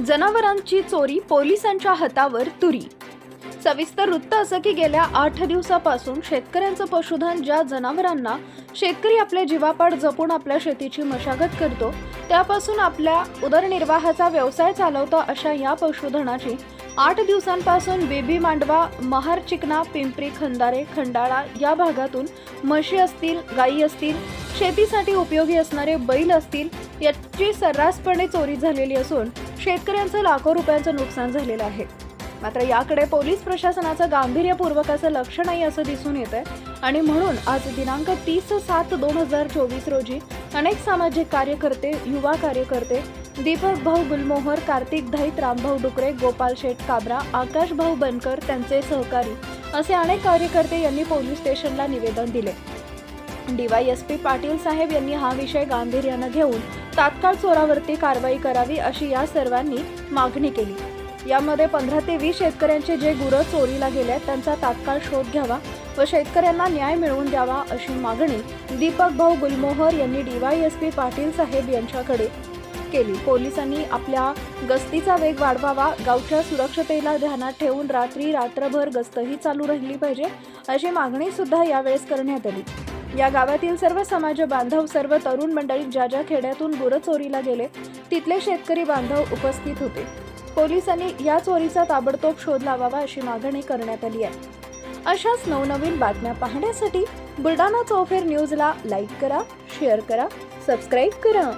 जनावरांची चोरी पोलिसांच्या हातावर तुरी. सविस्तर वृत्त असं की गेल्या आठ दिवसापासून शेतकऱ्यांचं पशुधन ज्या जनावरांना शेतकरी आपल्या जीवापाड जपून आपल्या शेतीची मशागत करतो त्यापासून आपल्या उदरनिर्वाहाचा व्यवसाय चालवतो अशा या पशुधनाची आठ दिवसांपासून बेबी मांडवा महार चिकना पिंपरी खंदारे खंडाळा या भागातून म्हशी असतील गायी असतील शेतीसाठी उपयोगी असणारे बैल असतील याची सर्रासपणे चोरी झालेली असून शेतकऱ्यांचं लाखो रुपयांचं नुकसान झालेलं आहे. मात्र याकडे पोलीस प्रशासनाचं गांभीर्यपूर्वक असं लक्ष नाही असं दिसून येत आहे आणि म्हणून आज दिनांक तीस सात दोन हजार चोवीस रोजी अनेक सामाजिक कार्यकर्ते युवा कार्यकर्ते दीपक भाऊ गुलमोहर कार्तिक धाईत रामभाऊ डुकरे गोपाल शेठ काबरा आकाश भाऊ बनकर त्यांचे सहकारी असे अनेक कार्यकर्ते यांनी पोलीस स्टेशनला निवेदन दिले. डीवायएसपी पाटील साहेब यांनी हा विषय गांभीर्यानं घेऊन तात्काळ चोरावरती कारवाई करावी अशी या सर्वांनी मागणी केली. यामध्ये पंधरा ते वीस शेतकऱ्यांचे जे गुरं चोरीला गेले त्यांचा तात्काळ शोध घ्यावा व शेतकऱ्यांना न्याय मिळवून द्यावा अशी मागणी दीपक भाऊ गुलमोहर यांनी डीवायएसपी पाटील साहेब यांच्याकडे केली. पोलिसांनी आपल्या गस्तीचा वेग वाढवावा गावच्या सुरक्षतेला ध्यानात ठेवून रात्री रात्रभर गस्तही चालू राहिली पाहिजे अशी मागणी सुद्धा यावेळेस करण्यात आली. या गावातील सर्व समाज बांधव सर्व तरुण मंडळी ज्या ज्या खेड्यातून गुरं चोरीला गेले तिथले शेतकरी बांधव उपस्थित होते. पोलिसांनी या चोरीचा ताबडतोब शोध लावावा अशी मागणी करण्यात आली आहे. अशाच नवनवीन बातम्या पाहण्यासाठी बुलढाणा चौफेर न्यूजला लाईक करा शेअर करा सबस्क्राईब करा.